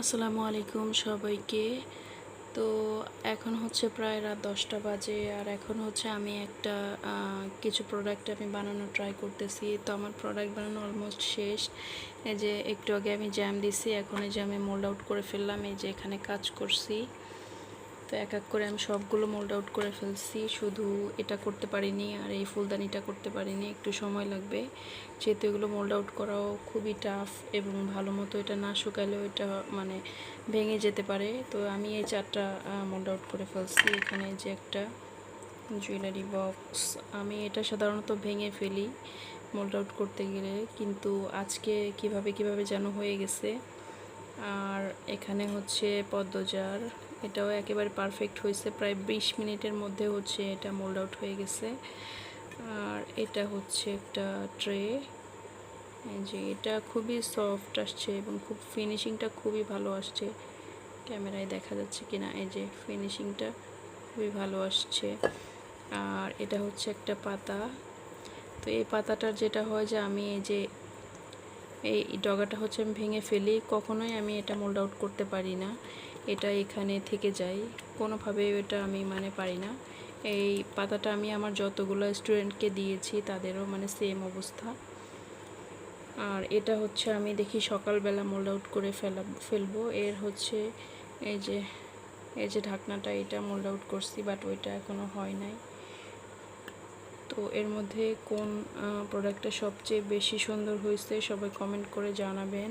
আসসালামু আলাইকুম সবাইকে। তো এখন হচ্ছে প্রায় রাত দশটা বাজে আর এখন হচ্ছে আমি একটা কিছু প্রোডাক্ট আমি বানানো ট্রাই করতেছি। তো আমার প্রোডাক্ট বানানো অলমোস্ট শেষ। এই যে একটু আগে আমি জ্যাম দিছি, এখন এই যে আমি মোল্ড আউট করে ফেললাম, এই যে এখানে কাজ করছি। তো এক এক করে আমি সবগুলো মোল্ড আউট করে ফেলছি। শুধু এটা করতে পারিনি আর এই ফুলদানিটা করতে পারিনি, একটু সময় লাগবে। যেহেতু এগুলো মোল্ড আউট করাও খুবই টাফ এবং ভালো মতো এটা না শুকালেও এটা মানে ভেঙে যেতে পারে। তো আমি এই চারটা মোল্ড আউট করে ফেলছি। এখানে যে একটা জুয়েলারি বক্স আমি এটা সাধারণত ভেঙে ফেলি মোল্ড আউট করতে গেলে। কিন্তু আজকে কীভাবে কীভাবে যেন হয়ে গেছে। আর এখানে হচ্ছে পদ্মজার এটাও একেবারে পারফেক্ট হয়েছে। প্রায় বিশ মিনিটের মধ্যে হচ্ছে এটা মোল্ড আউট হয়ে গেছে। আর এটা হচ্ছে একটা ট্রে যে এটা খুবই সফট আসছে এবং খুব ফিনিশিংটা খুবই ভালো আসছে। ক্যামেরায় দেখা যাচ্ছে কি না এই যে ফিনিশিংটা খুবই ভালো আসছে। আর এটা হচ্ছে একটা পাতা। তো এই পাতাটার যেটা হয় যে আমি এই যে এই ডগাটা হচ্ছে আমি ভেঙে ফেলি, কখনোই আমি এটা মোল্ড আউট করতে পারি না। এটা এখানে থেকে যায়। কোনোভাবে এটা আমি মানে পারি না। এই পাতাটা আমি আমার যতগুলো স্টুডেন্টকে দিয়েছি, তাদেরও মানে সেম অবস্থা। আর এটা হচ্ছে আমি দেখি সকালবেলা মোল্ড আউট করে ফেলা ফেলব। এর হচ্ছে এই যে এই যে ঢাকনাটা, এটা মোল্ড আউট করছি বাট ওইটা এখনও হয় নাই। তো এর মধ্যে কোন প্রোডাক্টটা সবচেয়ে বেশি সুন্দর হয়েছে সবাই কমেন্ট করে জানাবেন।